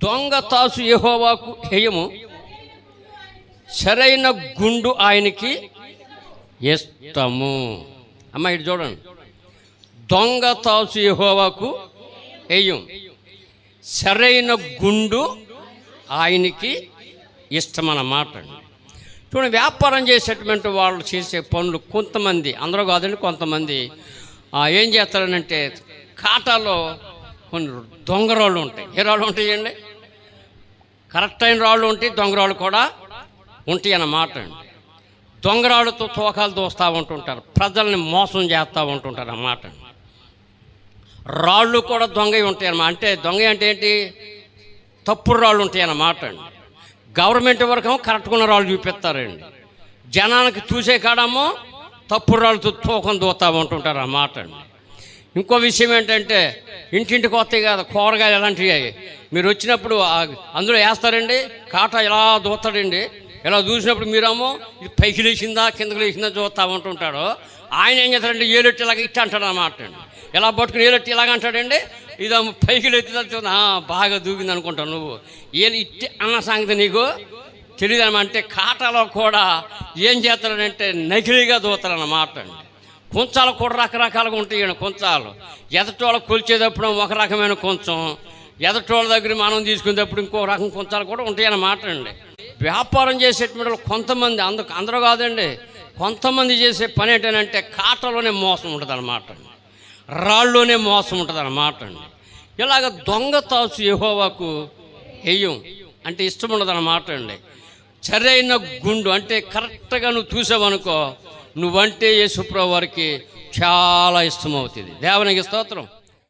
దొంగ తాసు యహోవాకు హేయము. సరైన గుండు ఆయనకి ఇష్టము. అమ్మ ఇటు చూడండి. దొంగ తాసు యహోవాకు హేయం. సరైన గుండు ఆయనకి ఇష్టమన్నమాట చూడండి వ్యాపారం చేసేటువంటి వాళ్ళు చేసే పనులు కొంతమంది అందరూ కాదండి కొంతమంది ఆ, ఏం చేస్తారనంటే ఖాతాలో కొన్ని దొంగరాళ్ళు ఉంటాయి. ఏ రాళ్ళు ఉంటాయండి? కరెక్ట్ అయిన రాళ్ళు ఉంటాయి దొంగ రాళ్ళు కూడా ఉంటాయి అన్నమాట అండి. దొంగరాళ్ళతో తోకాలు దోస్తూ ఉంటుంటారు. ప్రజల్ని మోసం చేస్తూ ఉంటుంటారు అన్నమాట రాళ్ళు కూడా దొంగ ఉంటాయి అన్నమాట. అంటే దొంగ అంటే ఏంటి? తప్పుడు రాళ్ళు ఉంటాయి అన్నమాట అండి. గవర్నమెంట్ వరకు కరెక్ట్గా ఉన్న రాళ్ళు చూపిస్తారండి. జనానికి చూసే కాడమో తప్పుడు రాళ్ళతో తూకం దూతా ఉంటుంటారు అన్నమాట అండి. ఇంకో విషయం ఏంటంటే ఇంటింటికి వస్తాయి కదా కూరగాయలు ఎలాంటివి మీరు వచ్చినప్పుడు ఆ- అందులో వేస్తారండి కాటా ఇలా దూస్తాడండి ఇలా చూసినప్పుడు మీరేమో ఇది పైకి లేచిందా కిందకి లేచిందా చూస్తా ఉంటుంటాడు. ఆయన ఏం చేస్తాడంటే ఏలెట్టి ఇలాగ ఇట్ట అంటాడు అన్నమాట అండి. ఇలా పట్టుకుని ఏలెట్టి ఇలాగ అంటాడండి ఇదేమో పైకి లేచి బాగా దూకింది అనుకుంటావు నువ్వు. ఏలు ఇట్టి అన్న సంగతి నీకు తెలియదు అంటే కాటాలో కూడా ఏం చేస్తాడంటే నకిలీగా దూతారన్నమాట అండి. కొంచాలు కూడా రకరకాలుగా ఉంటాయండి కొంచాలు. ఎదటోళ్ళ కొలిచేటప్పుడు ఒక రకమైన కొంచెం ఎదటోళ్ళ దగ్గర మనం తీసుకునేటప్పుడు ఇంకో రకం కొంచాలు కూడా ఉంటాయన్నమాట అండి. వ్యాపారం చేసేటువంటి కొంతమంది అంద అందరూ కాదండి కొంతమంది చేసే పని ఏంటంటే కాటలోనే మోసం ఉంటుంది అనమాట రాళ్ళలోనే మోసం ఉంటుంది అనమాట అండి. ఇలాగ దొంగ తాసు ఎహోవాకు హెయ్యం అంటే ఇష్టం ఉండదు అనమాట అండి. సరైన గుండు అంటే కరెక్ట్గా నువ్వు చూసావనుకో నువ్వంటే యేసుప్రభు వారికి చాలా ఇష్టం అవుతుంది దేవునికి స్తోత్రం.